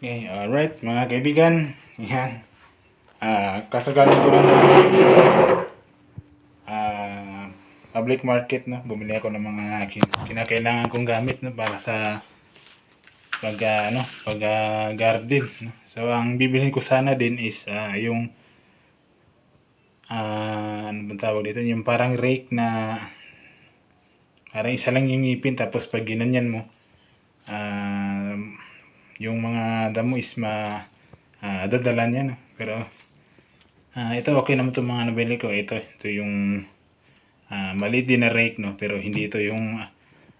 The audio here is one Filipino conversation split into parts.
Okay, alright mga kaibigan. Yan. Ah, kakagaling ko lang ng ah, public market no. Bumili ako ng mga kin- kinakailangan kong gamit no para sa pag ah, ano, pag ah, garden no. So ang bibilhin ko sana din is ah, yung ah, ano bang tawag dito, yung parang rake na parang isa lang yung ngipin tapos pag ginanyan mo yung mga damo is ma ah, dadala niya no. Pero ah, ito okay naman itong mga nabili ko. Ito, ito yung ah, maliit din na rake no. Pero hindi ito yung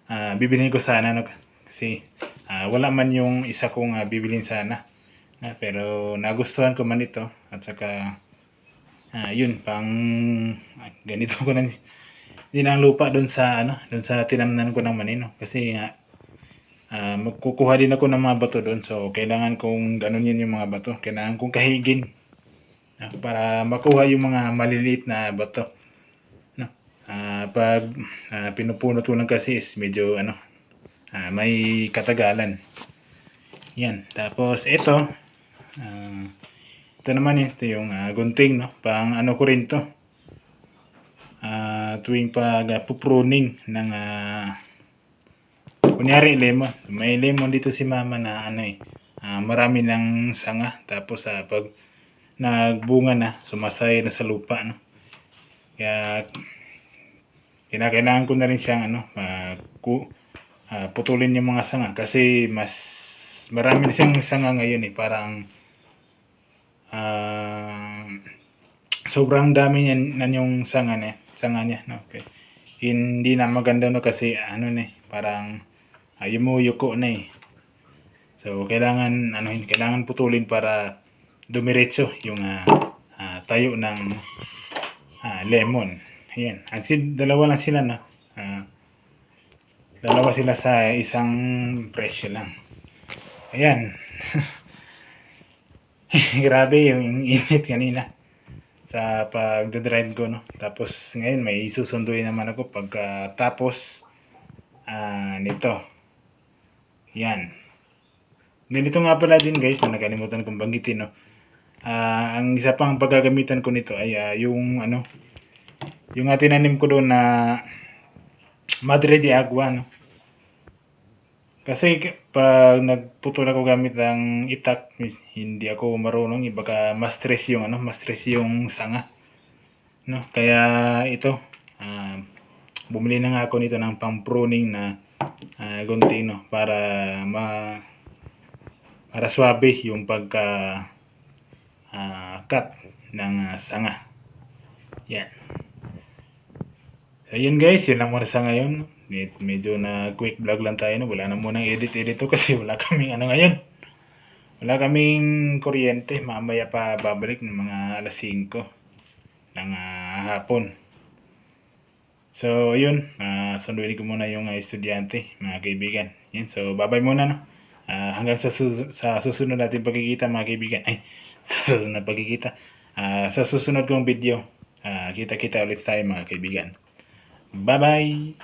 ah, bibilhin ko sana no. Kasi ah, wala man yung isa kong ah, bibilhin sana. Na, pero nagustuhan ko man ito. At saka ah, yun, pang ah, ganito ko na din ang lupa doon sa ano, doon sa tinamnan ko ng manino. Kasi nga Ah, magkukuha din ako ng mga bato doon. So, kailangan kong ganun yun yung mga bato. Kailangan kong kahigin. ah, para makuha yung mga maliliit na bato. No? Ah, pag ah, pinupunot ko lang kasi is medyo ano, ah, may katagalan. Yan. Tapos ito, ah, ito naman ito yung ah, gunting, no? Pang ano ko rin to. Ah, tuwing pag uh, pupruning ng ah, Kunyari lemon. May lemon dito si mama na ano eh. ah, marami ng sanga. Tapos ah, pag nagbunga na, sumasay na sa lupa. No? Kaya kinakailangan ko na rin siyang ano, ku, ah, putulin yung mga sanga. Kasi mas marami na siyang sanga ngayon eh. Parang ah, sobrang dami niya na yung sanga niya. Sanga niya. No? Okay. Hindi na maganda no kasi ano na eh, parang ayaw mo yuko na eh. So, kailangan, ano, kailangan putulin para dumiretso yung ah, ah, tayo ng ah, lemon. Ayan. Actually, dalawa lang sila na. Ah, dalawa sila sa isang presyo lang. Ayan. Grabe yung init kanina sa pagdadrive ko, no? Tapos ngayon may susunduin naman ako pagkatapos ah nito. Yan. Ganito nga pala din guys, na nakalimutan kong banggitin, no? Ah, ang isa pang paggagamitan ko nito ay ah, yung ano, yung uh, tinanim ko doon na Madre de Agua, no? Kasi pag nagputol ako gamit ng itak, hindi ako marunong, eh, baka ma-stress yung ano, ma-stress yung sanga. No? Kaya ito, ah, bumili na nga ako nito ng pang-pruning na ah, gunting, no? Para ma para swabe yung pagka ah, cut ng ah, sanga. Yan. So yun guys, yun lang muna sa ngayon. Med- Medyo na quick vlog lang tayo. No? Wala na munang edit-edit to kasi wala kaming ano ngayon. Wala kaming kuryente. Mamaya pa babalik ng mga alas 5 ng ah, hapon. So, yun. Uh, sunduin ko muna yung ah, estudyante, mga kaibigan. Yan. So, bye-bye muna, no? Ah, hanggang sa, sus- sa susunod natin pagkikita, mga kaibigan. Ay, sa susunod pagkikita. Ah, sa susunod kong video, ah, kita-kita ulit tayo, mga kaibigan. Bye-bye!